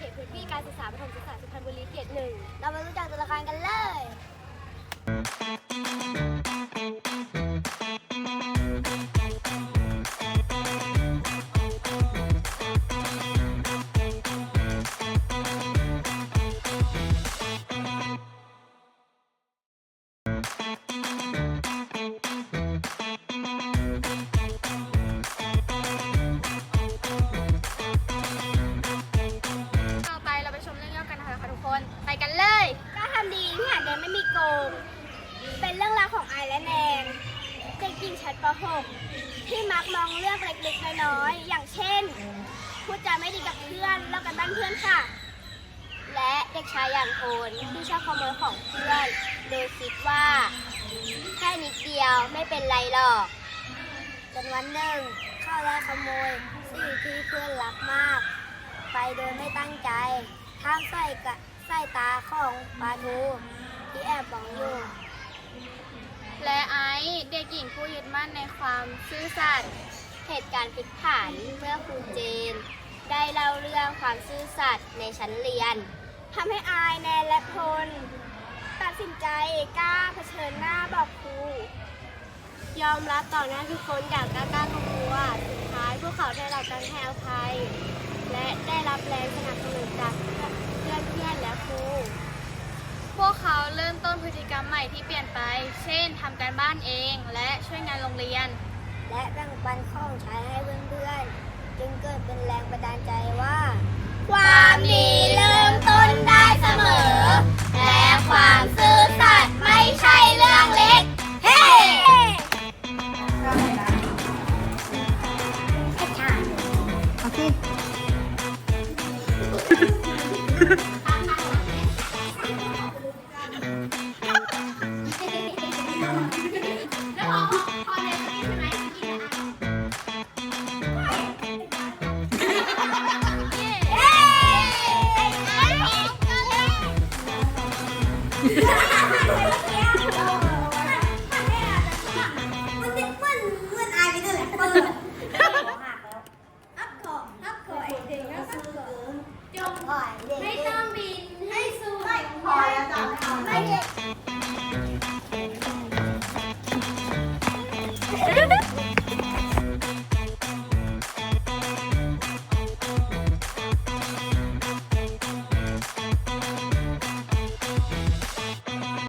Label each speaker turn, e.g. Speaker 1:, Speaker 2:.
Speaker 1: เขตพื้นที่การศึกษาประถมศึกษาสุพรรณบุรีเขตหนึ่ง
Speaker 2: เรามารู้จักตัวละครกันเลย
Speaker 1: หญิงชั้นป
Speaker 3: .6
Speaker 1: ที่มักมองเรื่องเล็กๆน้
Speaker 3: อ
Speaker 1: ยๆอย่างเช่น พูดจาไม่ดี
Speaker 3: กับเพ
Speaker 1: ื่อน
Speaker 3: เลิกกันบ้านเพ
Speaker 1: ื่อนค่ะ
Speaker 4: และเด็กชายอย่างโทนที่ชอบขโมยของเพื่อนโดยคิดว่าแค่นิดเดียวไม่เป็นไรหรอก
Speaker 2: จนวันหนึ่งเข้าได้ขโมยสิ่งที่เพื่อนรักมาก ไปโดยไม่ตั้งใจทางใส่กะใส่ตาของปลาทูที่แอบมองอยู่
Speaker 5: และไอซ์เด็กหญิง ยึดมั่นในความซื่อสัตย์
Speaker 4: เหตุการณ์พลิกผันเมื่อครูเจน ได้เล่าเรื่องความซื่อสัตย์ในชั้นเรียน
Speaker 3: ทำให้อายแนนและพลตัดสินใจกล้าเผชิญหน
Speaker 1: ้า
Speaker 3: บอกครู
Speaker 1: ยอมรับต่อหน้าทุกคนอย่างกล้ากล้ากลัวสุดท้ายพวกเขาได้รับการให้อภัยและได้รับแรงสนับสนุนจากเพื่อนเพื่อนและครู
Speaker 5: พวกเขาเริ่มต้นพฤติกรรมใหม่ที่เปลี่ยนไป เช่น บ้านเอง และช่วยงานโรงเรียน
Speaker 2: และแบ่งปันข้องใช้ให้เพื่อนๆ จึงเกิดเป็นแรงบันดาลใจว่า
Speaker 1: ความด
Speaker 3: ีเริ่มต้นได้เสมอ
Speaker 4: แ
Speaker 3: ละความซื่อ
Speaker 4: สัตย์ไม่ใช
Speaker 3: ่
Speaker 4: เรื่อ
Speaker 3: ง
Speaker 4: เล็ก เฮ
Speaker 2: ้ขอบคุ ไม่